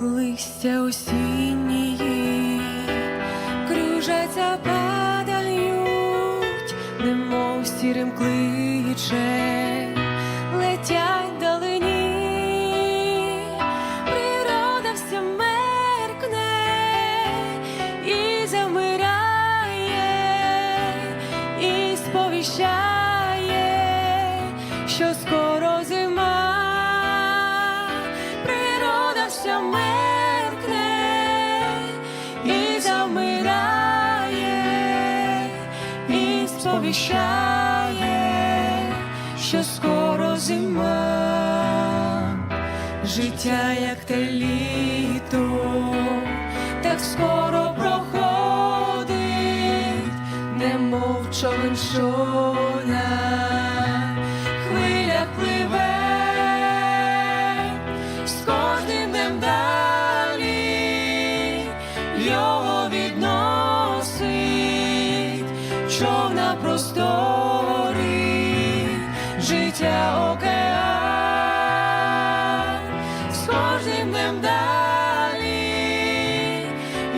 листя осіннії, кружаться, падають, немов сірим кличе, летять далині, природа вся меркне і замирає, і сповіщає, сповіщає, що скоро зима, життя як те літо, так скоро проходить, немов човен що на хвилях пливе, з далі його відносить простори, життя океан, з кожним днем далі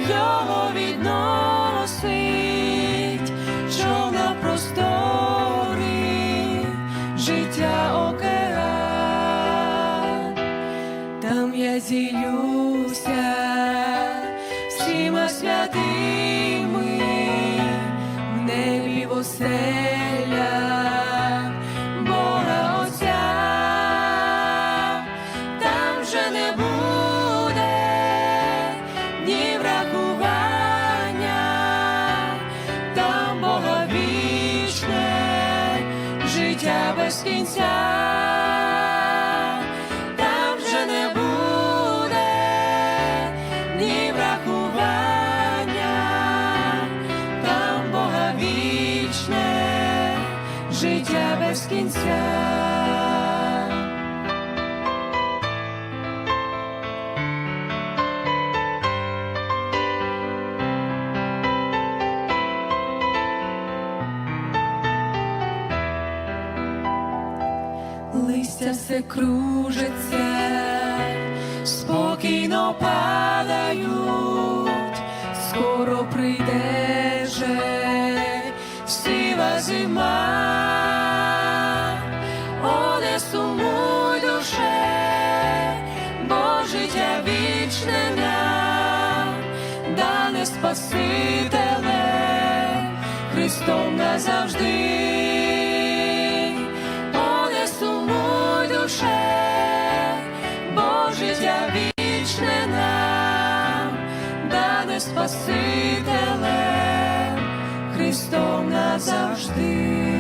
його відносить. Човна простори, життя океан, там я зілюся всіма святими в Бога там вже не буде ні врахування, там Бога вічне, життя без кінця. Життя без кінця. листя все кружиться, спокійно падають, скоро прийде Спасителе, Христом назавжди. О, не душе, бо життя вічне нам, дане Спасителем, Христом назавжди.